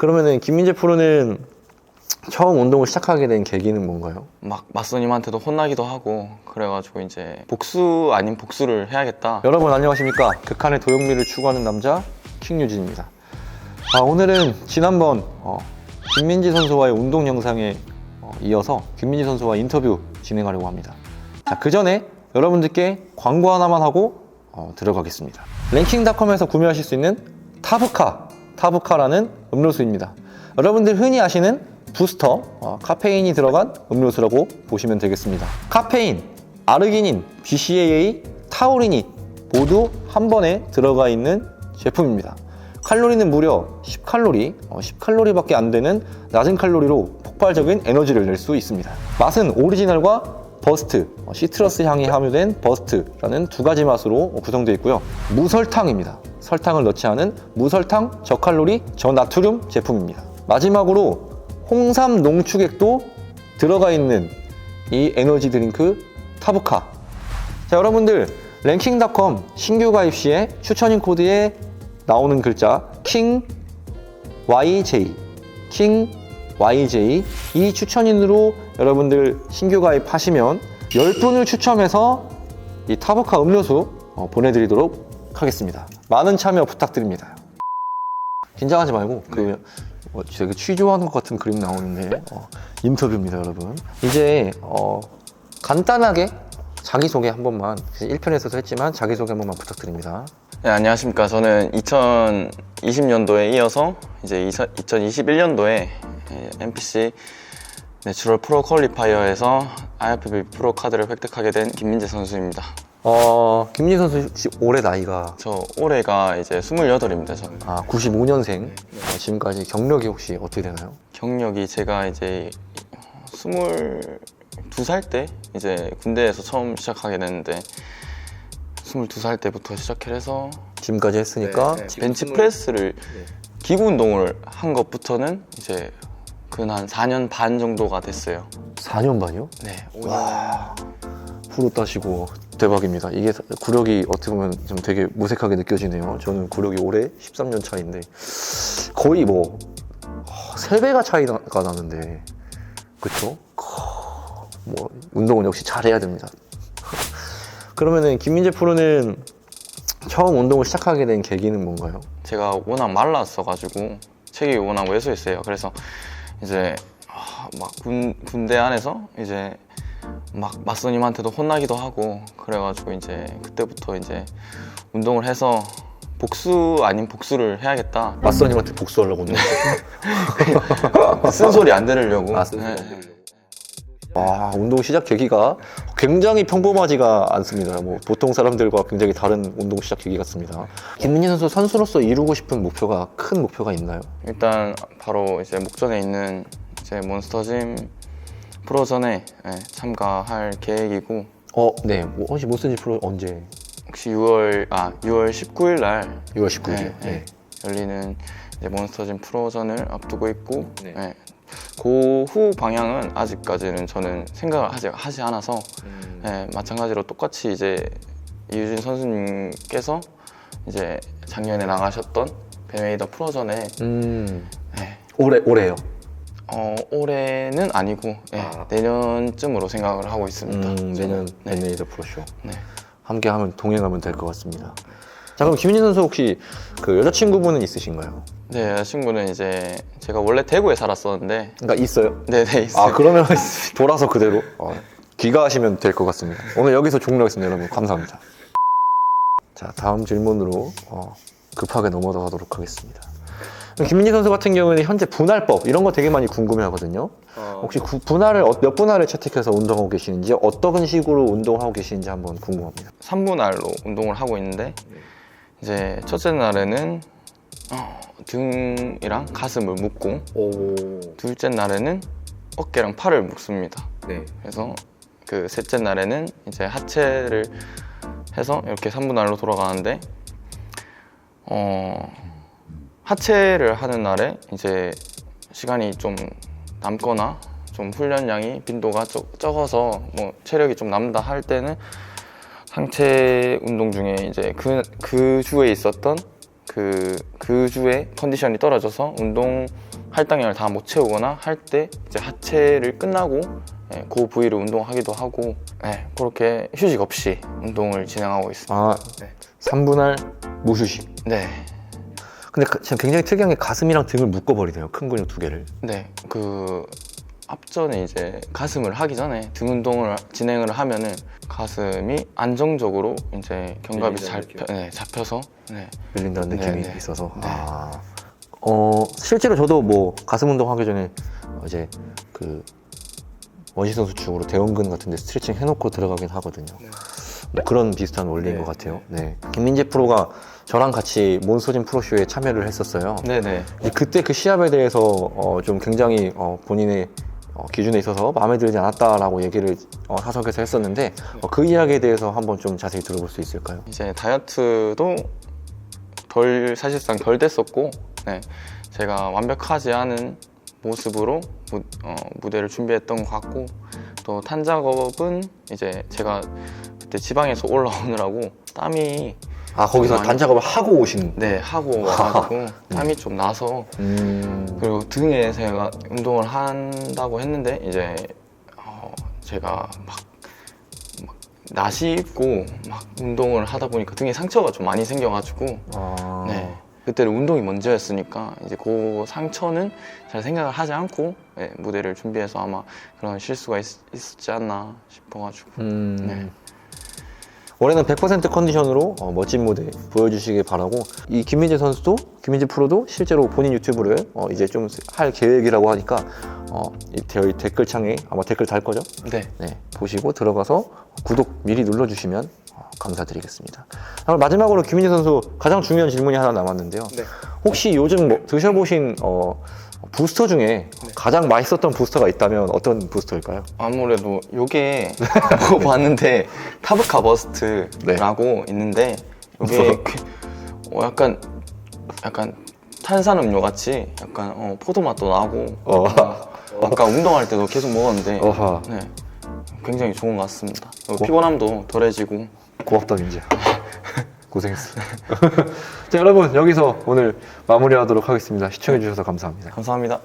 그러면은 김민재 프로는 처음 운동을 시작하게 된 계기는 뭔가요? 막 맞선님한테도 혼나기도 하고 그래가지고 이제 복수 아닌 복수를 해야겠다. 여러분 안녕하십니까? 극한의 도영미를 추구하는 남자 킹유진입니다. 아, 오늘은 지난번 어, 김민지 선수와의 운동 영상에 어, 이어서 김민지 선수와 인터뷰 진행하려고 합니다. 자, 그 전에 여러분들께 광고 하나만 하고 어, 들어가겠습니다. 랭킹닷컴에서 구매하실 수 있는 타브카, 타브카라는 음료수입니다. 여러분들 흔히 아시는 부스터, 어, 카페인이 들어간 음료수라고 보시면 되겠습니다. 카페인, 아르기닌, BCAA, 타우린이 모두 한 번에 들어가 있는 제품입니다. 칼로리는 무려 10칼로리, 10칼로리밖에 안 되는 낮은 칼로리로 폭발적인 에너지를 낼 수 있습니다. 맛은 오리지널과 버스트, 어, 시트러스 향이 함유된 버스트라는 두 가지 맛으로 구성되어 있고요. 무설탕입니다. 설탕을 넣지 않은 무설탕 저칼로리 저나트륨 제품입니다. 마지막으로 홍삼 농축액도 들어가 있는 이 에너지 드링크 타브카. 자, 여러분들 랭킹닷컴 신규 가입 시에 추천인 코드에 나오는 글자 킹 YJ 킹 YJ 이 추천인으로 여러분들 신규 가입하시면 10분을 추첨해서 이 타브카 음료수 어, 보내드리도록 하겠습니다. 많은 참여 부탁드립니다. 긴장하지 말고 그 어, 되게 취조하는 것 같은 그림 나오는데 어, 인터뷰입니다, 여러분. 이제 어, 간단하게 자기소개 한 번만 1편에서도 했지만 자기소개 한 번만 부탁드립니다. 네, 안녕하십니까. 저는 2020년도에 이어서 이제 2021년도에 NPC 내추럴 프로 퀄리파이어에서 IFBB 프로 카드를 획득하게 된 김민재 선수입니다. 어, 김민 선수 혹시 올해 나이가 저 올해가 이제 28입니다. 저는 아, 95년생. 지금까지 경력이 혹시 어떻게 되나요? 경력이 제가 이제 22살 때 이제 군대에서 처음 시작하게 됐는데 22살 때부터 시작해서 지금까지 했으니까 네, 네. 벤치 프레스를 기구 운동을 한 것부터는 이제 근한 4년 반 정도가 됐어요. 4년 반이요? 네. 와, 프로 따시고 대박입니다. 이게 사- 구력이 어떻게 보면 좀 되게 무색하게 느껴지네요. 저는 구력이 올해 13년 차인데 거의 뭐 3배가 차이가 나는데 그쵸? 뭐 운동은 역시 잘해야 됩니다. 그러면은 김민재 프로는 처음 운동을 시작하게 된 계기는 뭔가요? 제가 워낙 말랐어가지고 체격이 워낙 왜소했어요. 그래서 이제 아, 막 군, 군대 안에서 이제 막 맞선님한테도 혼나기도 하고 그래가지고 이제 그때부터 이제 운동을 해서 복수 아닌 복수를 해야겠다. 맞선님한테 복수하려고 운동. 쓴소리 안 들으려고. 아, 쓴소리 네. 와, 운동 시작 계기가 굉장히 평범하지가 않습니다. 뭐 보통 사람들과 굉장히 다른 운동 시작 계기 같습니다. 김민희 선수 선수로서 이루고 싶은 목표가 큰 목표가 있나요? 일단 바로 이제 목전에 있는 이제 몬스터짐 프로전에 예, 참가할 계획이고 어, 네. 뭐, 혹시 모스지 프로 언제? 혹시 6월 아 6월 19일 날 6월 19일. 네, 네. 네. 열리는 이제 몬스터짐 프로전을 앞두고 있고 네. 네. 그후 방향은 아직까지는 저는 생각을 하지, 하지 않아서 음. 네, 마찬가지로 똑같이 이제 이유진 선수님께서 이제 작년에 나가셨던 베메이더 프로전에 음. 네, 올해 올해요. 어, 올해는 아니고 예, 아. 내년쯤으로 생각을 하고 있습니다. 음, 내년 네. 벤네이더 프로쇼. 네. 함께 하면 동행하면 될 것 같습니다. 자, 그럼 김민희 선수 혹시 그 여자친구분은 있으신가요? 네, 여자친구는 이제 제가 원래 대구에 살았었는데 그러니까 있어요. 네네 있어요. 아, 그러면 돌아서 그대로 어, 귀가하시면 될 것 같습니다. 오늘 여기서 종료하겠습니다, 여러분. 감사합니다. 자, 다음 질문으로 어, 급하게 넘어가도록 하겠습니다. 김민희 선수 같은 경우는 현재 분할법 이런 거 되게 많이 궁금해하거든요. 어, 혹시 구- 분할을 어- 몇 분할을 채택해서 운동하고 계시는지 어떤 식으로 운동하고 계시는지 한번 궁금합니다. 3분할로 운동을 하고 있는데 이제 첫째 날에는 어, 등이랑 가슴을 묶고 오. 둘째 날에는 어깨랑 팔을 묶습니다. 네. 그래서 그 셋째 날에는 이제 하체를 해서 이렇게 3분할로 돌아가는데 어 하체를 하는 날에 이제 시간이 좀 남거나 좀 훈련량이 빈도가 적, 적어서 뭐 체력이 좀 남다 할 때는 상체 운동 중에 이제 그, 그 주에 있었던 그, 그 주에 컨디션이 떨어져서 운동 할당량을 다 못 채우거나 할 때 이제 하체를 끝나고 예, 그 부위를 운동하기도 하고 예, 그렇게 휴식 없이 운동을 진행하고 있습니다. 아, 네. 3분할 무휴식. 네, 근데 가- 지금 굉장히 특이한 게 가슴이랑 등을 묶어버리네요. 큰 근육 두 개를. 네, 그 앞전에 이제 가슴을 하기 전에 등 운동을 진행을 하면은 가슴이 안정적으로 이제 견갑이 잘 펴- 네, 잡혀서 네, 밀린다는 네, 느낌이 네. 있어서. 네. 아. 어, 실제로 저도 뭐 가슴 운동 하기 전에 어, 이제 그 원시선 수축으로 대원근 같은 데 스트레칭 해놓고 들어가긴 하거든요. 뭐 그런 비슷한 원리인 네, 것 같아요. 네. 김민재 프로가 저랑 같이 몬스터진 프로쇼에 참여를 했었어요. 네, 네. 이제 그때 그 시합에 대해서 어, 좀 굉장히 어, 본인의 어, 기준에 있어서 마음에 들지 않았다라고 얘기를 어, 사석에서 했었는데 어, 그 이야기에 대해서 한번 좀 자세히 들어볼 수 있을까요? 이제 다이어트도 덜 사실상 덜 됐었고 네, 제가 완벽하지 않은 모습으로 무, 어, 무대를 준비했던 것 같고 또 탄 작업은 이제 제가 그때 지방에서 올라오느라고 땀이 아 거기서 많이- 단작업을 하고 오신. 네 하고 와가지고 땀이 좀 나서 음. 그리고 등에 제가 운동을 한다고 했는데 이제 어, 제가 막, 막 나시 입고 막 운동을 하다 보니까 등에 상처가 좀 많이 생겨가지고 아. 네 그때는 운동이 먼저였으니까 이제 그 상처는 잘 생각을 하지 않고 네, 무대를 준비해서 아마 그런 실수가 있, 있었지 않나 싶어가지고 음. 네. 올해는 100% 컨디션으로 어, 멋진 무대 보여주시길 바라고 이 김민재 선수도 김민재 프로도 실제로 본인 유튜브를 어, 이제 좀 할 계획이라고 하니까 어, 이 저희 댓글창에 아마 댓글 달 거죠? 네 네, 보시고 들어가서 구독 미리 눌러주시면 어, 감사드리겠습니다. 그럼 마지막으로 김민재 선수 가장 중요한 질문이 하나 남았는데요. 네. 혹시 요즘 뭐 드셔보신 어, 부스터 중에 가장 맛있었던 부스터가 있다면 어떤 부스터일까요? 아무래도 요게 먹어봤는데 타브카 버스트라고 있는데 요게 그- 어, 약간 약간 탄산음료 같이 약간 어, 포도 맛도 나고 어. 아까 운동할 때도 계속 먹었는데 어하. 네, 굉장히 좋은 것 같습니다. 어, 피곤함도 덜해지고 고맙다 민재 고생했어 자 여러분 여기서 오늘 마무리하도록 하겠습니다. 시청해 주셔서 감사합니다. 감사합니다.